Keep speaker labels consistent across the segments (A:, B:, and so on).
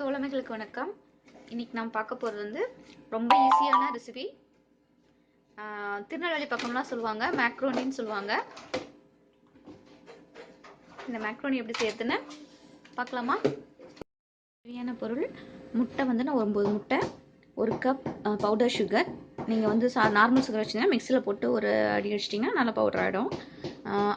A: தோழமைகளுக்கு வணக்கம். இன்னைக்கு நாம் பார்க்க போகிறது வந்து ரொம்ப ஈஸியான ரெசிபி திருநெல்வேலி பக்கம்லாம் சொல்லுவாங்க மேக்ரோனின்னு சொல்லுவாங்க. இந்த மேக்ரோனி எப்படி செய்யறதுன்னு பார்க்கலாமா? தேவையான பொருள் முட்டை வந்து நான் ஒன்பது முட்டை ஒரு கப் பவுடர் சுகர் நீங்கள் வந்து சா நார்மல் சுகர் வச்சிங்கன்னா மிக்சியில் போட்டு ஒரு அடி அடிச்சிட்டிங்கன்னா நல்லா பவுடர் ஆகிடும்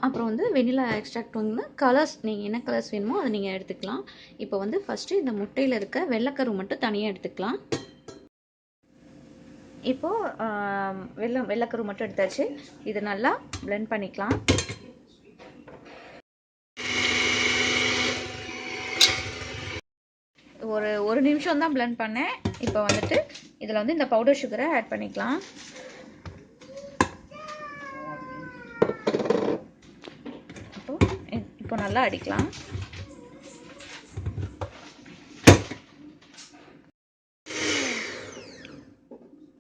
A: அப்புறம் வந்து வெண்ணிலா எக்ஸ்ட்ராக்ட் வந்து கலர்ஸ் நீங்கள் என்ன கலர்ஸ் வேணுமோ அதை நீங்கள் எடுத்துக்கலாம். இப்போ வந்து ஃபஸ்ட்டு இந்த முட்டையில் இருக்க வெள்ளைக்கரு மட்டும் தனியாக எடுத்துக்கலாம். இப்போது வெள்ளை வெள்ளைக்கரு மட்டும் எடுத்தாச்சு. இது நல்லா blend பண்ணிக்கலாம். ஒரு ஒரு நிமிஷம் தான் blend பண்ணேன். இப்போ வந்துட்டு இதில் வந்து இந்த பவுடர் சுகரை ஆட் பண்ணிக்கலாம் இப்போ இப்போ நல்லா அடிக்கலாம்.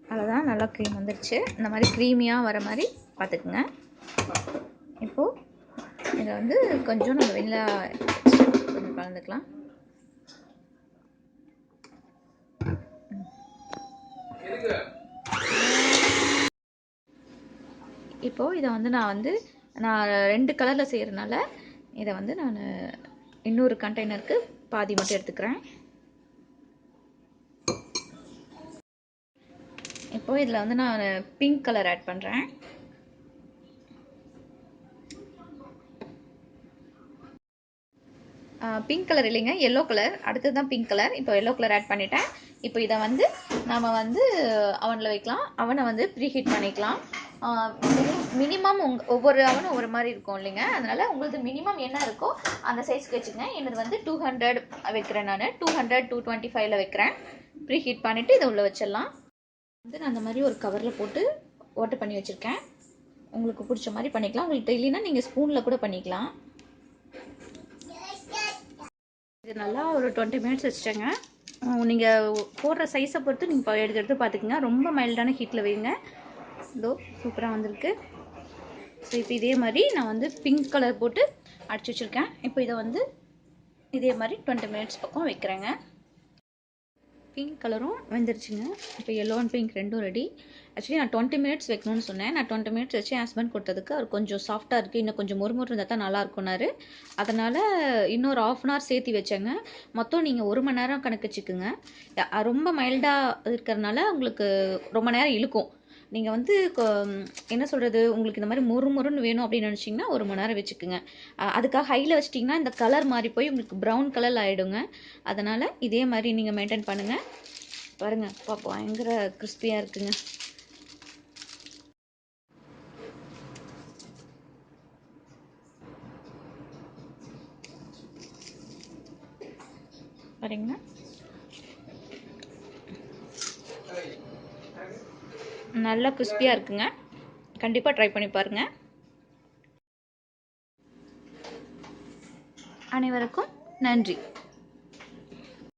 A: அவ்வளோதான் நல்லா க்ரீம் வந்துருச்சு. இந்த மாதிரி க்ரீமியாக வர மாதிரி பார்த்துக்குங்க. இப்போது இதை வந்து கொஞ்சம் நம்ம வெளில கொஞ்சம் கலந்துக்கலாம். இப்போது இதை வந்து நான் வந்து நான் ரெண்டு கலரில் செய்கிறனால இதை வந்து நான் இன்னொரு கண்டெய்னருக்கு பாதி மட்டும் எடுத்துக்கிறேன். இப்போ இதில் வந்து நான் பிங்க் கலர் ஆட் பண்ணுறேன் பிங்க் கலர் இல்லைங்க எல்லோ கலர் அடுத்தது தான் பிங்க் கலர் இப்போ எல்லோ கலர் ஆட் பண்ணிட்டேன். இப்போ இதை வந்து நம்ம வந்து அவனில் வைக்கலாம். அவனை வந்து ப்ரீ ஹீட் பண்ணிக்கலாம். மினிமம் உங் ஒவ்வொரு அவனும் ஒவ்வொரு மாதிரி இருக்கும் இல்லைங்க. அதனால் உங்களுக்கு மினிமம் என்ன இருக்கோ அந்த சைஸ்க்கு வச்சுக்கங்க. என்னது வந்து டூ ஹண்ட்ரட் வைக்கிறேன் நான். டூ ஹண்ட்ரட் டூ டுவெண்ட்டி ஃபைவ்ல வைக்கிறேன். ப்ரீ ஹீட் பண்ணிவிட்டு இதை உள்ளே வச்சிடலாம். வந்து நான் அந்த மாதிரி ஒரு கவரில் போட்டு ஓட்டை பண்ணி வச்சுருக்கேன். உங்களுக்கு பிடிச்ச மாதிரி பண்ணிக்கலாம். உங்களுக்கு இல்லைன்னா நீங்கள் ஸ்பூனில் கூட பண்ணிக்கலாம். இது நல்லா ஒரு டுவெண்ட்டி மினிட்ஸ் வச்சுட்டேங்க. நீங்கள் போடுற சைஸை பொறுத்து நீங்கள் எடுத்து எடுத்து பார்த்துக்குங்க. ரொம்ப மைல்டான ஹீட்டில் வைங்க. இதோ சூப்பராக வந்திருக்கு. ஸோ இப்போ இதே மாதிரி நான் வந்து பிங்க் கலர் போட்டு அடிச்சு வச்சுருக்கேன். இப்போ இதை வந்து இதே மாதிரி டுவெண்ட்டி மினிட்ஸ் பக்கம் வைக்கிறேங்க. பிங்க் கலரும் வெந்துருச்சுங்க. இப்போ எல்லோ அண்ட் பிங்க் ரெண்டும் ரெடி ஆக்சுவலி நான் டுவெண்ட்டி மினிட்ஸ் வைக்கணும்னு சொன்னேன். நான் டுவெண்ட்டி மினிட்ஸ் வச்சு ஹஸ்பண்ட் கொடுத்ததுக்கு அவர் கொஞ்சம் சாஃப்டாக இருக்குது இன்னும் கொஞ்சம் முறுமுறு இருந்தால் தான் நல்லா இருக்கும்னாரு. அதனால் இன்னொரு ஆஃப் அன் ஹவர் சேர்த்து வச்சேங்க. மொத்தம் நீங்கள் ஒரு மணி நேரம் கணக்கு வச்சுக்குங்க. ரொம்ப மைல்டாக இருக்கிறனால உங்களுக்கு ரொம்ப நேரம் இழுக்கும். நீங்கள் வந்து என்ன சொல்கிறது உங்களுக்கு இந்த மாதிரி மொறு மொறுன்னு வேணும் அப்படின்னு நினச்சிங்கன்னா ஒரு மணி நேரம் வச்சுக்கோங்க அதுக்காக ஹையில் வச்சிட்டிங்கன்னா இந்த கலர் மாறி போய் உங்களுக்கு ப்ரௌன் கலர் ஆகிடுங்க அதனால் இதே மாதிரி நீங்கள் மெயின்டைன் பண்ணுங்கள் பாருங்கள் அப்பா பயங்கர கிறிஸ்பியாக இருக்குங்க. பாருங்க. நல்லா கிறிஸ்பியாக இருக்குங்க. கண்டிப்பாக ட்ரை பண்ணி பாருங்கள் அனைவருக்கும் நன்றி.